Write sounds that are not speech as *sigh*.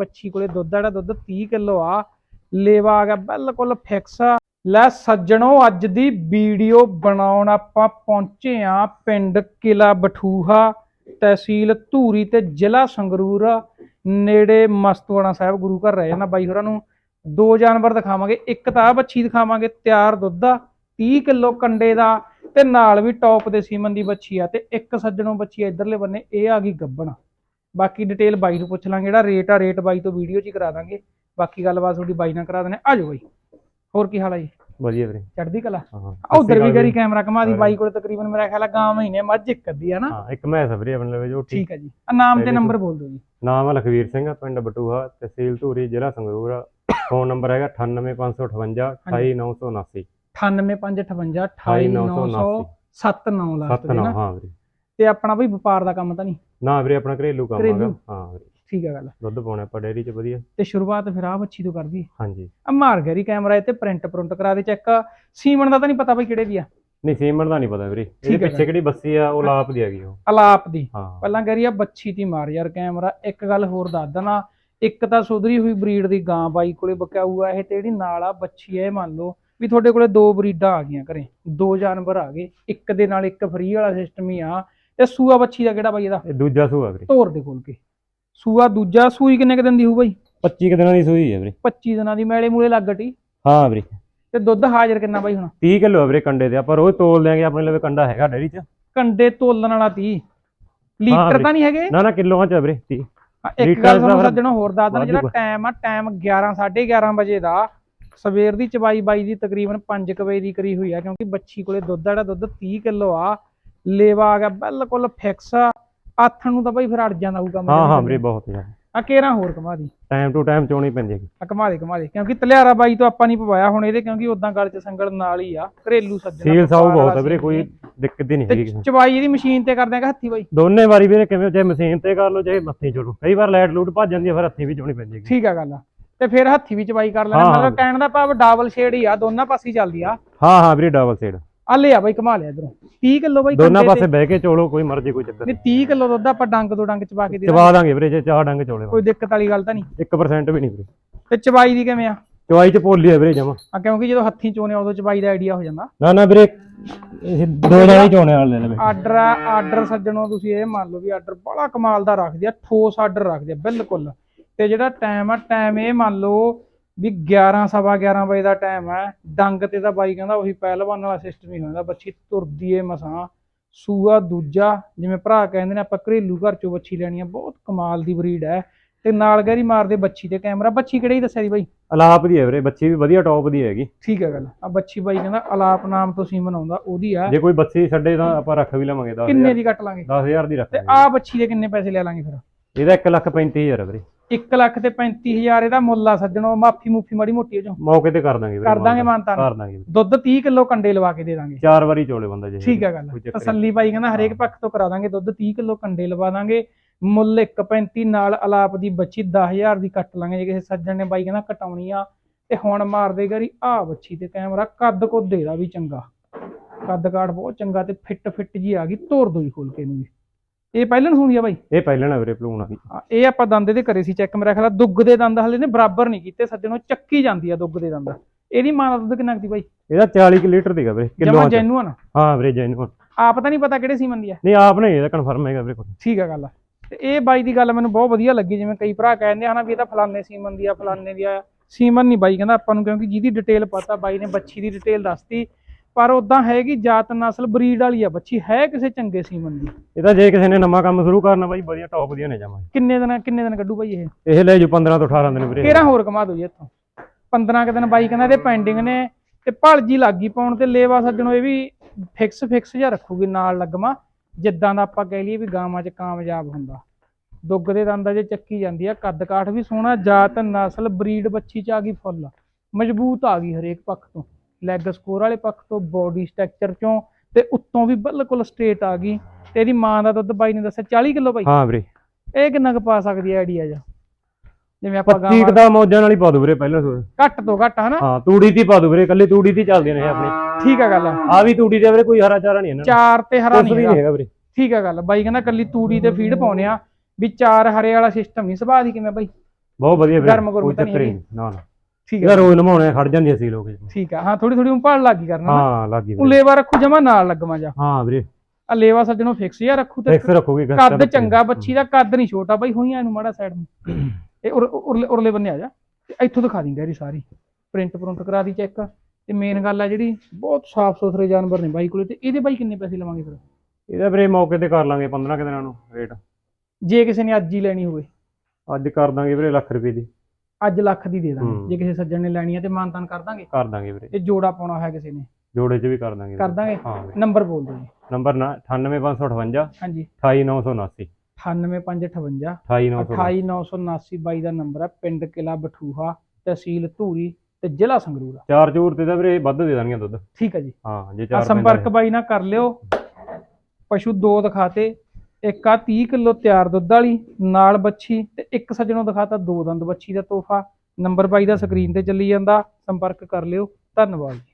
ਬੱਚੀ ਕੋਲੇ ਦੁੱਧ ਆ, ਜਿਹੜਾ ਦੁੱਧ 30 ਕਿਲੋ ਆ, ਲੇਵਾ ਆ ਗਿਆ, ਬਿਲਕੁਲ ਫਿਕਸ ਲੈ ਸੱਜਣੋ, ਅੱਜ ਦੀ ਵੀਡੀਓ ਬਣਾਉਣ ਆਪਾਂ ਪਹੁੰਚੇ ਆ ਪਿੰਡ ਕਿਲਾ ਬਠੂਹਾ, ਤਹਿਸੀਲ ਧੂਰੀ ਤੇ ਜ਼ਿਲ੍ਹਾ ਸੰਗਰੂਰ, ਨੇੜੇ ਮਸਤਵਾਣਾ ਸਾਹਿਬ ਗੁਰੂ ਘਰ ਰਹਿ ਜਾਂਦਾ ਬਾਈ ਹੋਰਾਂ ਨੂੰ। ਦੋ ਜਾਨਵਰ ਦਿਖਾਵਾਂਗੇ, ਇੱਕ ਤਾਂ ਆਹ ਬੱਚੀ ਦਿਖਾਵਾਂਗੇ, ਤਿਆਰ ਦੁੱਧ ਆ 30 ਕਿਲੋ ਕੰਡੇ ਦਾ, ਤੇ ਨਾਲ ਵੀ ਟੌਪ ਦੇ ਸੀਮਨ ਦੀ ਬੱਚੀ ਆ, ਤੇ ਇੱਕ ਸੱਜਣੋਂ ਬੱਚੀ ਆ, ਇਧਰਲੇ ਬੰਨੇ, ਇਹ ਆ ਗਈ ਗੱਬਣ। ਬਾਕੀ ਡਿਟੇਲ ਬਾਈ ਨੂੰ ਪੁੱਛ ਲਾਂਗੇ ਜਿਹੜਾ ਰੇਟ ਆ ਰੇਟ ਬਾਈ ਤੋਂ ਵੀਡੀਓ 'ਚ ਹੀ ਕਰਾ ਦਾਂਗੇ। ਬਾਕੀ ਗੱਲਬਾਤ ਤੁਹਾਡੀ ਬਾਈ ਨਾਲ ਕਰਾ ਦਿੰਦੇ ਆ ਜਾਓ ਬਾਈ। ਹੋਰ ਕੀ ਹਾਲ ਆ ਜੀ? ਵਧੀਆ ਵੀਰੇ। ਚੜ੍ਹਦੀ ਕਲਾ? ਹਾਂ ਉਧਰ ਵੀ ਗਰੀ ਕੈਮਰਾ ਘਮਾ ਦੀ। ਬਾਈ ਕੋਲ ਤਕਰੀਬਨ ਮੇਰਾ ਖਿਆਲ ਆ ਗਾਂ ਮਹੀਨੇ ਮੱਝ ਇੱਕ ਅੱਧੀ ਆ ਨਾ? ਹਾਂ ਇੱਕ ਮੈਸ ਵੀਰੇ ਆਪਣੇ ਲਵੇ ਜੋ ਠੀਕ ਹੈ ਜੀ। ਆ ਨਾਮ ਤੇ ਨੰਬਰ ਬੋਲ ਦਿਓ ਜੀ। ਨਾਮ ਹੈ ਲਖਵੀਰ ਸਿੰਘ ਪਿੰਡ ਬਟੂਹਾ ਤਹਿਸੀਲ ਧੂਰੀ ਜ਼ਿਲ੍ਹਾ ਸੰਗਰੂਰ ਫੋਨ ਨੰਬਰ ਹੈਗਾ 98558 28979 98558 28979 ਲਾਸਟ ਸੱਤ ਦੇ ਨੌ ਨਾ। ਹਾਂ ਵੀਰੇ। ਤੇ ਆਪਣਾ ਬਈ ਵਪਾਰ ਦਾ ਕੰਮ ਤਾਂ ਨਹੀਂ। ਨਾ ਵੀਰੇ ਆਪਣਾ ਘਰੇਲੂ ਕੰਮ ਘਰੇਲੂ? ਹੈਗਾ। ਹਾਂ ਵੀਰੇ। ਠੀਕ ਹੈ ਗੱਲ। ਦੁੱਧ ਪਾਉਣਾ ਆਪਾਂ ਡੇਅਰੀ 'ਚ ਵਧੀਆ। ਤੇ ਸ਼ੁਰੂਆਤ ਫਿਰ ਆ ਬੱਚੀ ਤੋਂ ਕਰਦੀ ਹਾਂਜੀ। ਆ ਮਾਰ ਗਰੀ ਕੈਮਰਾ ਇਹ ਤੇ ਪ੍ਰਿੰਟ ਪ੍ਰਿੰਟ ਕਰਾ ਦੇ ਚੈੱਕ ਸੀਮਨ ਦਾ ਤਾਂ ਨਹੀਂ ਪਤਾ ਬਈ ਕਿਹੜੇ ਦੀ ਆ। ਨਹੀਂ ਸੀਮਨ ਦਾ ਨਹੀਂ ਪਤਾ ਵੀਰੇ। ਠੀਕ ਇਹਦੇ ਹੈ ਪਿੱਛੇ ਕਿਹੜੀ ਬੱਸੀ ਆ ਉਹ ਲਾਪ ਦੀ ਹੈਗੀ ਉਹ। ਅਲਾਪ ਦੀ। ਹਾਂ। ਪਹਿਲਾਂ ਕਰੀ ਆ ਬੱਚੀ ਦੀ ਮਾਰ ਯਾਰ ਕੈਮਰਾ ਇੱਕ ਗੱਲ ਹੋਰ ਦੱਸ ਦਣਾ ਇੱਕ ਤਾਂ ਸੁਧਰੀ ਹੋਈ ਬਰੀਡ ਦੀ ਗਾਂ ਬਾਈ ਕੋਲੇ ਬਕਾਊ ਆ ਇਹ ਤੇ ਜਿਹੜੀ ਨਾਲ ਆ ਬੱਚੀ ਆ ਇਹ ਮੰਨ ਲਓ ਵੀ ਤੁਹਾਡੇ ਕੋਲੇ ਦੋ ਬਰੀਡਾਂ ਆ ਗਈਆਂ ਘਰੇ। ਦੋ ਜਾਨਵਰ ਆ ਗਏ। ਇੱਕ ਦੇ ਨਾਲ ਇੱਕ ਫਰੀ ਵਾਲਾ ਸਿਸਟਮ ਹੀ ਆ। ਤੇ ਸੂਆ ਬੱਚੀ ਦਾ ਕਿਹੜਾ ਬਾਈ ਇਹਦਾ? ਇਹ ਦੂਜਾ ਸੂਆ ਵੀਰੇ। ਧੋਰ ਦੇ ਕੋਲ ਕੇ। ਸੂਆ ਦੂਜਾ ਸੂਈ ਕਿੰਨੇ ਕੁ ਦਿਨ ਦੀ ਹੋਊ ਬਾਈ? 25 ਕੁ ਦਿਨਾਂ ਦੀ ਸੂਈ ਹੈ ਵੀਰੇ। 25 ਦਿਨਾਂ ਦੀ ਮੈਲੇ ਮੂਲੇ ਲੱਗਟੀ ਹਾਂ ਵੀਰੇ। ਤੇ ਦੁੱਧ ਹਾਜ਼ਰ ਕਿੰਨਾ ਬਾਈ ਹੁਣ? 30 ਕਿਲੋ ਵੀਰੇ ਕੰਡੇ ਦੇ ਆਪਾਂ ਰੋਜ਼ ਤੋਲ ਦਿਆਂਗੇ ਆਪਣੇ ਲਵੇ ਕੰਡਾ ਹੈਗਾ ਡੇਅਰੀ 'ਚ। ਕੰਡੇ ਤੋਲਣ ਵਾਲਾ 30 ਲੀਟਰ। ਤਾਂ ਨਹੀਂ ਹੈਗੇ? ਨਾ ਨਾ ਕਿਲੋਆਂ 'ਚ ਵੀਰੇ 30 ਹਾਂ, ਇੱਕ ਗੱਲ ਤੁਹਾਨੂੰ ਸੱਜਣੋ ਹੋਰ ਦੱਸ ਦਣਾ ਜਿਹੜਾ ਟਾਈਮ ਆ ਟਾਈਮ 11 11:30 ਵਜੇ ਦਾ ਸਵੇਰ ਦੀ ਚਵਾਈ ਬਾਈ ਦੀ ਤਕਰੀਬਨ 5 ਵਜੇ ਦੀ ਕਰੀ ਹੋਈ ਆ ਕਿਉਂਕਿ ਬੱਚੀ ਕੋਲੇ ਦੁੱਧ ਆ ਜਿਹੜਾ ਦੁੱਧ 30 ਕਿਲੋ ਆ ਲੇਵਾ ਆ ਗਿਆ ਬਿਲਕੁਲ ਫਿਕਸ ਆ। ਆਥਣ ਨੂੰ ਤਾਂ ਬਾਈ ਫਿਰ ਅੜ ਜਾਂਦਾ ਹੋਊਗਾ ਹਾਂ ਹਾਂ ਵੀਰੇ ਬਹੁਤ ਜ਼ਿਆਦਾ ਆ। ਕੇਰਾਂ ਹੋਰ ਕਮਾ ਦੀ? ਟਾਈਮ ਟੂ ਟਾਈਮ ਚੋਣੀ ਪੈਂਦੀ ਹੈਗੀ। ਆ ਕਮਾ ਦੇ ਕਮਾ ਦੇ। ਕਿਉਂਕਿ ਤਲਿਆਰਾ ਬਾਈ ਤੋਂ ਆਪਾਂ ਨਹੀਂ ਪਵਾਇਆ ਹੁਣ ਇਹਦੇ ਕਿਉਂਕਿ ਉਦਾਂ ਗਲ ਚ ਸੰਗਲ ਨਾਲ ਹੀ ਆ ਘਰੇਲੂ ਸੱਜਣਾ ਸੀਲ ਸਾਊ ਬਹੁਤ ਹੈ ਵੀਰੇ ਕੋਈ। ਦਿੱਕਤ ਹੀ ਨਹੀਂ ਹੈਗੀ ਕਿਸੇ। ਚਵਾਈ ਇਹਦੀ ਮਸ਼ੀਨ ਤੇ ਕਰਦੇ ਆ ਕਿ ਹੱਥੀ ਬਾਈ? ਦੋਨੇ ਵਾਰੀ ਵੀਰੇ ਕਿਵੇਂ ਚਾਹੇ ਮਸ਼ੀਨ ਤੇ ਕਰ ਲਓ ਚਾਹੇ ਮੱਥੀ ਚੋਲੋ ਕਈ ਵਾਰ ਲਾਈਟ ਲੂਟ ਭੱਜ ਜਾਂਦੀ ਹੈ ਫਿਰ ਹੱਥੀ ਵੀ ਚੋਣੀ ਪੈਂਦੀ ਹੈਗੀ। ਠੀਕ ਆ ਗੱਲ ਆ। ਤੇ ਫਿਰ ਹੱਥੀ ਵੀ ਚਵਾਈ ਕਰ ਲੈਣਾ। ਮਤਲਬ ਕਹਿਣ ਦਾ ਭਾਵ ਡਬਲ ਸ਼ੇਡ ਹੀ ਆ ਦੋਨਾਂ ਪਾਸੇ ਚੱਲਦੀ ਆ। ਹਾਂ ਹਾਂ ਵੀਰੇ ਡਬਲ ਸੀਡ ਆ ਲਿਆ ਬਾਈ ਕਮਾ ਲਿਆ ਇਧਰੋਂ। 30 ਕਿਲੋ ਬਾਈ ਦੋਨਾਂ ਪਾਸੇ ਬਹਿ ਕੇ ਚੋਲੋ ਕੋਈ ਮਰਜ਼ੀ ਕੋਈ ਚੱਕਰ ਨਹੀਂ ਨਹੀਂ। 30 ਕਿਲੋ ਦੁੱਧ ਆਪਾਂ ਡੰਗ ਤੋਂ ਡੰਗ ਚਵਾ ਕੇ ਦੇ ਦਾਂਗੇ। ਚਵਾ ਦਾਂਗੇ ਵੀਰੇ ਜੇ ਚਾਹ ਡੰਗ ਚੋਲੇ ਕੋਈ ਦਿੱਕਤ ਵਾਲੀ ਗੱਲ ਤਾਂ ਨਹੀਂ। 1% ਵੀ ਨਹੀਂ ਵੀਰੇ। ਤੇ ਚਵਾਈ ਦੀ ਕਿਵੇਂ ਆ? ਚਵਾਈ ਚ ਪੋਲੀ ਹੈ ਵੀਰੇ ਜਮਾ। ਆ ਕਿਉਂਕਿ ਜਦੋਂ ਹੱਥੀਂ ਚੋਨੇ ਉਦੋਂ ਚਵਾਈ ਦਾ ਆਈਡੀਆ ਹੋ ਜਾਂਦਾ। ਨਾ ਨਾ ਵੀਰੇ ਇਹ ਦੋ ਹੀ ਚੋਣੇ ਵਾਲੇ ਨੇ ਆਰਡਰ ਆ ਆਰਡਰ ਸੱਜਣੋ ਤੁਸੀਂ ਇਹ ਮੰਨ ਲਓ ਵੀ ਆਰਡਰ ਬੜਾ ਕਮਾਲ ਦਾ ਰੱਖਦੇ ਆ ਠੋਸ ਆਰਡਰ ਰੱਖਦੇ ਆ ਬਿਲਕੁਲ। ਤੇ ਜਿਹੜਾ ਟਾਈਮ ਆ ਟਾਈਮ ਇਹ ਮੰਨ ਲਓ ਵੀ 11 ਸਵਾ 11 ਵਜੇ ਦਾ ਟਾਈਮ ਹੈ। ਡੰਗ ਤੇ ਤਾਂ ਬਾਈ ਕਹਿੰਦਾ ਉਹੀ ਪਹਿਲਵਾਨ ਵਾਲਾ ਸਿਸਟਮ ਹੀ ਹੁੰਦਾ। ਬੱਚੀ ਤੁਰਦੀ ਏ ਮਸਾਂ। ਸੂਆ ਦੂਜਾ ਜਿਵੇਂ ਭਰਾ ਕਹਿੰਦੇ ਨੇ ਆਪਾਂ ਘਰੇਲੂ ਘਰ ਚੋਂ ਬੱਚੀ ਲੈਣੀ ਆ। ਬਹੁਤ ਕਮਾਲ ਦੀ ਬਰੀਡ ਹੈ। ਤੇ ਨਾਲ ਗਹਿਰੀ ਮਾਰਦੇ ਬੱਚੀ ਤੇ ਕੈਮਰਾ ਬੱਚੀ ਕਿਹੜੇ ਦੱਸਿਆ ਦੀ ਬਾਈ? ਅਲਾਪ ਦੀ ਹੈ ਵੀਰੇ। ਬੱਚੀ ਵੀ ਵਧੀਆ ਟੌਪ ਦੀ ਹੈਗੀ। ਠੀਕ ਹੈ ਗੱਲ। ਆ ਬੱਚੀ ਬਾਈ ਕਹਿੰਦਾ ਅਲਾਪ ਨਾਮ ਤੋਂ ਸੀਮਨ ਆਉਂਦਾ ਉਹਦੀ ਆ। ਜੇ ਕੋਈ ਬੱਚੀ ਛੱਡੇ ਤਾਂ ਆਪਾਂ ਰੱਖ ਵੀ ਲਵਾਂਗੇ 10000 ਕਿੰਨੇ ਦੀ ਕੱਟ ਲਾਂਗੇ? 10000 ਦੀ ਰੱਖ ਤੇ ਆ ਬੱਚੀ ਦੇ ਕਿੰਨੇ ਪੈਸੇ ਲੈ ਲਾਂਗੇ ਫਿਰ? ਇਹਦਾ 1 ਲੱਖ 35000 ਵੀਰੇ। 1 ਲੱਖ ਤੇ 35000 ਇਹਦਾ ਮੁੱਲ ਆ ਸੱਜਣੋ ਮਾਫੀ ਮੂਫੀ ਮਾੜੀ ਮੋਟੀ ਉਹ ਚੋਂ ਮੌਕੇ ਤੇ ਕਰ ਦਾਂਗੇ ਵੀਰੇ ਕਰ ਦਾਂਗੇ। ਮਾਨਤਾਨ। ਕਰ ਦਾਂਗੇ। ਵੀਰੇ। ਦੁੱਧ 30 ਕਿਲੋ ਕੰਡੇ ਲਵਾ ਕੇ ਦੇ ਦਾਂਗੇ। ਚਾਰ ਵਾਰੀ ਚੋਲੇ ਬੰਦਾ ਜੇ ਠੀਕ ਹੈ ਗੱਲ। ਤਸੱਲੀ ਬਾਈ ਕਹਿੰਦਾ ਹਰੇਕ ਪੱਖ ਤੋਂ ਕਰਾ ਦਾਂਗੇ ਦੁੱਧ 30 ਕਿਲੋ ਕੰਡੇ ਲਵਾ ਦਾਂਗੇ। ਮੁੱਲ 1.35 ਨਾਲ ਅਲਾਪ ਦੀ ਬੱਚੀ 10000 ਦੀ ਕੱਟ ਲਾਂਗੇ ਜੇ ਕਿਸੇ ਸੱਜਣ ਨੇ ਬਾਈ ਕਹਿੰਦਾ ਕਟਾਉਣੀ ਆ ਤੇ ਹੁਣ ਮਾਰਦੇ ਗਰੀ ਆ ਬੱਚੀ ਤੇ ਕੈਮਰਾ ਕੱਦ ਕੋ ਦੇਦਾ ਵੀ ਚੰਗਾ। ਕੱਦ ਕਾਠ ਬਹੁਤ ਚੰਗਾ ਤੇ ਫਿੱਟ ਫਿੱਟ ਜੀ ਆ ਗਈ ਤੋੜ ਦੋ ਜੀ ਖੋਲ ਕੇ ਇਹਨੂੰ ਵੀ। ਇਹ ਪਹਿਲਾਂ ਸੁਣੀ ਆ ਬਾਈ? ਇਹ ਪਹਿਲਾਂ ਨਾ ਵੀਰੇ ਭਲੂਣ ਆ ਇਹ ਆਪਾਂ ਦੰਦ ਦੇ ਕਰੇ ਸੀ ਚੈੱਕ ਮੇਰਾ ਖਿਆਲ ਆ ਦੁੱਗ ਦੇ ਦੰਦ ਹਲੇ ਨੇ ਬਰਾਬਰ ਨਹੀਂ ਕੀਤੇ ਸੱਜਣੋ ਚੱਕੀ ਜਾਂਦੀ ਆ ਦੁੱਗ ਦੇ ਦੰਦ। ਇਹਦੀ ਮਾਂ ਦਾ ਦੁੱਧ ਕਿੰਨਾ ਕੁ ਦੀ ਬਾਈ? ਇਹਦਾ 40 ਕਿ ਲੀਟਰ ਦੀਗਾ ਵੀਰੇ ਜਮਾ ਕਿਲੋ ਜੈਨੂਅਨ ਹਾਂ ਵੀਰੇ ਜੈਨੂਨ ਆਪ ਤਾਂ ਨਹੀਂ ਪਤਾ ਕਿਹੜੇ ਸੀਮਨ ਦੀ ਆ। ਨਹੀਂ ਆਪ ਨੇ ਇਹਦਾ ਕਨਫਰਮ ਹੈਗਾ ਵੀਰੇ ਕੋਈ ਠੀਕ ਆ ਗੱਲ ਤੇ ਇਹ ਬਾਈ ਦੀ ਗੱਲ ਮੈਨੂੰ ਬਹੁਤ ਵਧੀਆ ਲੱਗੀ ਜਿਵੇਂ ਕਈ ਭਰਾ ਕਹਿੰਦੇ ਹਨਾ ਵੀ ਇਹ ਤਾਂ ਫਲਾਣੇ ਸੀਮਨ ਦੀ ਆ ਫਲਾਣੇ ਦੀ ਆ। ਸੀਮਨ ਨਹੀਂ ਬਾਈ ਕਹਿੰਦਾ ਆਪਾਂ ਨੂੰ ਕਿਉਂਕਿ ਜਿਹਦੀ ਡਿਟੇਲ ਪਤਾ ਬਾਈ ਨੇ ਬੱਚੀ ਦੀ ਡਿਟੇਲ ਦੱਸਤੀ ਪਰ ਉਦਾਂ ਹੈਗੀ ਜਾਤ ਨਸਲ ਬਰੀਡ ਵਾਲੀ ਆ ਬੱਚੀ ਹੈ ਕਿਸੇ ਚੰਗੇ ਸੀਮਨ ਦੀ? ਇਹਦਾ ਜੇ ਕਿਸੇ ਨੇ ਨਵਾਂ ਕੰਮ ਸ਼ੁਰੂ ਕਰਨਾ ਬਾਈ ਵਧੀਆ ਟੌਪ ਦੀਆਂ ਨੇ ਜਾਵਾਂਗੇ ਕਿੰਨੇ ਦਿਨ ਕਿੰਨੇ ਦਿਨ ਕੱਢੂ ਬਾਈ ਇਹ? ਇਹ ਲੈ ਜੂ 15 ਤੋਂ 18 ਦਿਨ ਵੀਰੇ। ਕਿਹੜਾ ਹੋਰ ਕਮਾ ਦੋ ਜੀ ਇੱਥੋਂ? 15 ਕੁ ਦਿਨ ਬਾਈ ਕਹਿੰਦਾ ਇਹਦੇ ਪੈਂਡਿੰਗ ਨੇ ਤੇ ਭਲਜੀ ਲੱਗੀ ਪਾਉਣ ਤੇ ਲੇਵਾ ਸੱਜਣੋ ਇਹ ਵੀ ਫਿਕਸ ਫਿਕਸ ਜਿਹਾ ਰੱਖੂਗੀ ਨਾਲ ਲੱਗਮਾ। ਜਿੱਦਾਂ ਦਾ ਆਪਾਂ ਕਹਿ ਲਈਏ ਵੀ ਗਾਵਾਂ 'ਚ ਕਾਮਯਾਬ ਹੁੰਦਾ। ਦੁੱਗ ਦੇ ਦੰਦਾਂ 'ਚ ਚੱਕੀ ਜਾਂਦੀ ਆ ਕੱਦ ਕਾਠ ਵੀ ਸੋਹਣਾ ਜਾਤ ਨਸਲ ਬਰੀਡ ਬੱਚੀ 'ਚ ਆ ਗਈ ਫੁੱਲ। ਮਜ਼ਬੂਤ ਆ ਗਈ ਹਰੇਕ ਪੱਖ ਤੋਂ। ਲੈਗ ਸਕੋਰ ਵਾਲੇ ਪੱਖ ਤੋਂ ਬੋਡੀ ਸਟਰਕਚਰ 'ਚੋਂ ਤੇ ਉੱਤੋਂ ਵੀ ਬਿਲਕੁਲ ਸਟ੍ਰੇਟ ਆ ਗਈ ਤੇ ਇਹਦੀ ਮਾਂ ਦਾ ਦੁੱਧ ਬਾਈ ਨੇ ਦੱਸਿਆ 40 ਕਿਲੋ ਬਾਈ। ਹਾਂ ਵੀਰੇ। ਇਹ ਕਿੰਨਾ ਕੁ ਪਾ ਸਕਦੀ ਹੈ ਆਈਡੀਆ ਜਾਂ ਜਿਵੇਂ ਆਪਾਂ 25 ਗਾਵਾਂ ਦਾ ਮੌਜਾਂ ਨਾਲ ਹੀ ਪਾ ਦੂ ਵੀਰੇ ਪਹਿਲਾਂ ਸੂਏ। ਘੱਟ ਤੋਂ ਘੱਟ ਹਨਾ? ਹਾਂ ਤੂੜੀ ਦੀ ਪਾ ਦੂ ਵੀਰੇ ਕੱਲੀ ਤੂੜੀ ਦੀ ਚੱਲਦੀਆਂ ਨੇ ਆਪਣੀ। ਠੀਕ ਆ ਗੱਲ ਆ। ਵੀ ਤੂੜੀ ਦੇ ਵੀਰੇ ਕੋਈ ਹਰਾ ਚਾਰਾ ਨਹੀਂ ਇਹਨਾਂ ਚਾਰ ਤੇ ਹਰਾ ਨਹੀਂ ਹੈਗਾ। ਵੀਰੇ। ਠੀਕ ਆ ਗੱਲ ਬਾਈ ਕਹਿੰਦਾ ਕੱਲੀ ਤੂੜੀ ਤੇ ਫੀਡ ਪਾਉਨੇ ਆ ਵੀ ਚਾਰ ਹਰੇ ਵਾਲਾ ਸਿਸਟਮ ਨਹੀਂ ਸੁਭਾਅ ਦੀ ਕਿਵੇਂ ਬਾਈ? ਬਹੁਤ ਵਧੀਆ ਵੀਰੇ ਗਰਮ ਗੁਰਮ ਤਾਂ ਹੀ। ਨਹੀਂ। ਨਾ ਨਾ। ਠੀਕ ਹੈ ਰੋਜ਼ ਨਮਾਉਣੇ ਖੜ ਜਾਂਦੀਆਂ ਸੀ ਲੋਕ। ਠੀਕ ਹੈ ਹਾਂ ਥੋੜੀ ਥੋੜੀ ਉਪਾੜ ਲੱਗੀ ਕਰਨਾ। ਹਾਂ ਲੱਗੀ ਉਹ ਲੇਵਾ ਰੱਖੂ ਜਮਾ ਨਾਲ ਲੱਗਵਾ ਜਾ। ਹਾਂ ਵੀਰੇ। ਆ ਲੇਵਾ ਸੱਜਣੋਂ ਫਿਕਸ ਜਾਂ ਰੱਖੂ ਤੇ ਫਿਕਸ ਰੱਖੋਗੇ ਕੱਦ ਚੰਗਾ ਬੱਚੀ ਦਾ ਕੱਦ ਨਹੀਂ ਛੋਟਾ ਬਾਈ ਹੋਈਆਂ ਇਹਨੂੰ ਮਾੜਾ ਸਾਈਡ ਨੂੰ। *coughs* ਇਹ ਉਰ- ਉਰਲੇ ਉਰਲੇ ਬੰਨੇ ਆ ਜਾ। ਇੱਥੋਂ ਦਿਖਾ ਦਿੰਗਾ ਇਹਦੀ ਸਾਰੀ। ਪ੍ਰਿੰਟ ਪ੍ਰਿੰਟ ਕਰਾ ਦੀ ਚੈੱਕ ਤੇ ਮੇਨ ਗੱਲ ਆ ਜਿਹੜੀ ਬਹੁਤ ਸਾਫ਼ ਸੁਥਰੇ ਜਾਨਵਰ ਨੇ ਬਾਈ ਕੋਲੇ ਤੇ ਇਹਦੇ ਬਾਈ ਕਿੰਨੇ ਪੈਸੇ ਲਵਾਂਗੇ ਫਿਰ? ਇਹਦਾ ਵੀਰੇ ਮੌਕੇ ਤੇ ਕਰ ਲਾਂਗੇ 15 ਕੁ ਦਿਨਾਂ ਨੂੰ ਰੇਟ ਜੇ ਕਿਸੇ ਨੇ ਅੱਜ ਹੀ ਲੈਣੀ ਹੋਵੇ। ਅੱਜ ਕਰ ਦਾਂਗੇ ਵੀਰੇ ਲੱਖ ਰੁਪਏ ਦੀ। ਅੱਜ ਲੱਖ ਦੀ ਦੇ ਦਾਂਗੇ। ਹੂੰ। ਜੇ ਕਿਸੇ ਸੱਜਣ ਨੇ ਲੈਣੀ ਹੈ ਤੇ ਮਾਨਤਾਨ ਕਰ ਦਾਂਗੇ। ਕਰ ਦਾਂਗੇ ਵੀਰੇ। ਤੇ ਜੋੜਾ ਪਾਉਣਾ ਹੈ ਕਿਸੇ ਨੇ। ਜੋੜੇ 'ਚ ਵੀ ਕਰ ਦਾਂਗੇ ਕਰ। ਦਾਂਗੇ? ਹਾਂ ਵੀਰੇ। ਨੰਬਰ ਬੋਲ ਦਿਓ ਜੀ। ਨੰਬਰ ਨਾ 98558 ਹਾਂਜੀ। 28979 98558 28979 28979 ਬਾਈ ਦਾ ਨੰਬਰ ਹੈ। ਪਿੰਡ ਕਿਲਾ ਬਠੂਹਾ ਤਹਿਸੀਲ ਧੂਰੀ ਤੇ ਜ਼ਿਲ੍ਹਾ ਸੰਗਰੂਰ। ਆ। ਚਾਰ ਚੂਰ ਤੇ ਤਾਂ ਵੀਰੇ ਵੱਧ ਦੇ ਦੇਣਗੇ ਦੁੱਧ। ਠੀਕ ਹੈ ਜੀ। ਹਾਂ ਜੇ ਆ ਚਾਰ ਸੰਪਰਕ ਬਾਈ ਨਾਲ ਕਰ ਲਿਓ। ਪਸ਼ੂ ਦੋ ਦਿਖਾਤੇ। ਇੱਕ ਆ 30 ਕਿਲੋ ਤਿਆਰ ਦੁੱਧ ਵਾਲੀ ਨਾਲ ਬੱਚੀ ਤੇ ਇੱਕ ਸੱਜਣੋਂ ਦਿਖਾਤਾ ਦੋ ਦੰਦ ਬੱਚੀ ਦਾ ਤੋਹਫਾ, ਨੰਬਰ ਬਾਈ ਦਾ ਸਕਰੀਨ ਤੇ ਚੱਲੀ ਜਾਂਦਾ, ਸੰਪਰਕ ਕਰ ਲਿਓ, ਧੰਨਵਾਦ ਜੀ।